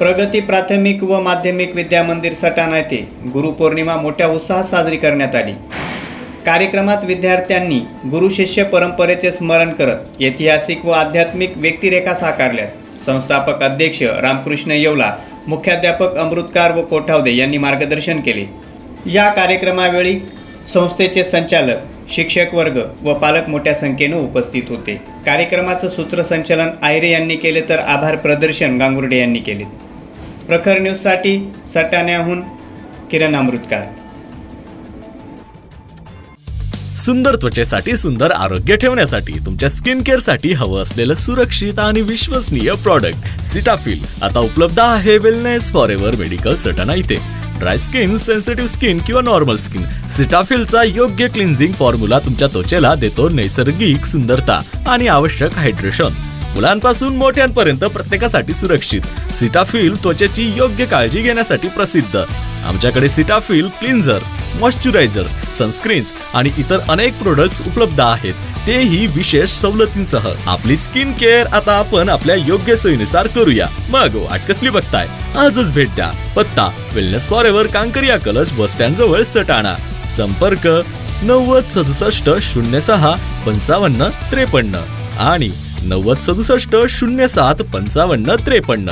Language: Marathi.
प्रगती प्राथमिक व माध्यमिक विद्या मंदिर सटाणा येथे गुरुपौर्णिमा मोठ्या उत्साहात साजरी करण्यात आली. कार्यक्रमात विद्यार्थ्यांनी गुरुशिष्य परंपरेचे स्मरण करत ऐतिहासिक व आध्यात्मिक व्यक्तिरेखा साकारल्यात संस्थापक अध्यक्ष रामकृष्ण येवला मुख्याध्यापक अमृतकार व कोठावदे यांनी मार्गदर्शन केले. या कार्यक्रमावेळी संस्थेचे संचालक शिक्षक वर्ग व पालक मोठ्या संख्येनं उपस्थित होते. कार्यक्रमाचं सूत्रसंचालन आयरे यांनी केले तर आभार प्रदर्शन गांगुर्डे यांनी केले. प्रखर न्यूजसाठी सटाण्याहून किरण अमृतकार. सुंदर त्वचेसाठी सुंदर आरोग्य ठेवण्यासाठी तुमच्या स्किन केअरसाठी हवं असलेलं सुरक्षित आणि विश्वसनीय प्रॉडक्ट सिटाफिल आता उपलब्ध आहे wellness for ever medical Satana इथे. ड्राय स्किन सेन्सिटिव्ह स्किन किंवा नॉर्मल स्किन सिटाफिलचा योग्य क्लिन्झिंग फॉर्म्युला तुमच्या त्वचेला देतो नैसर्गिक सुंदरता आणि आवश्यक हायड्रेशन मुलांपासून मोठ्यांपर्यंत प्रत्येकासाठी सुरक्षित. सिटाफिल त्वचेची योग्य काळजी घेण्यासाठी प्रसिद्ध. आमच्याकडे सिटाफिल क्लिन्झर्स मॉइश्चरायझर्स सनस्क्रीन्स आणि इतर अनेक प्रोडक्ट्स उपलब्ध आहेत. तेही विशेष सवलतींसह. आपली स्किन केअर आता आपण आपल्या योग्य सोयीनुसार करूया. मग वाट कसली बघताय? आजच भेट द्या. पत्ता वेलनेस फॉर एव्हर कांकरिया कलश बस स्टँड जवळ सटाणा. संपर्क नव्वद सदुसष्ट शून्य सहा पंचावन्न त्रेपन्न. आणि नव्वद सदुसष्ट शून्य सात पंचावन्न त्रेपन्न.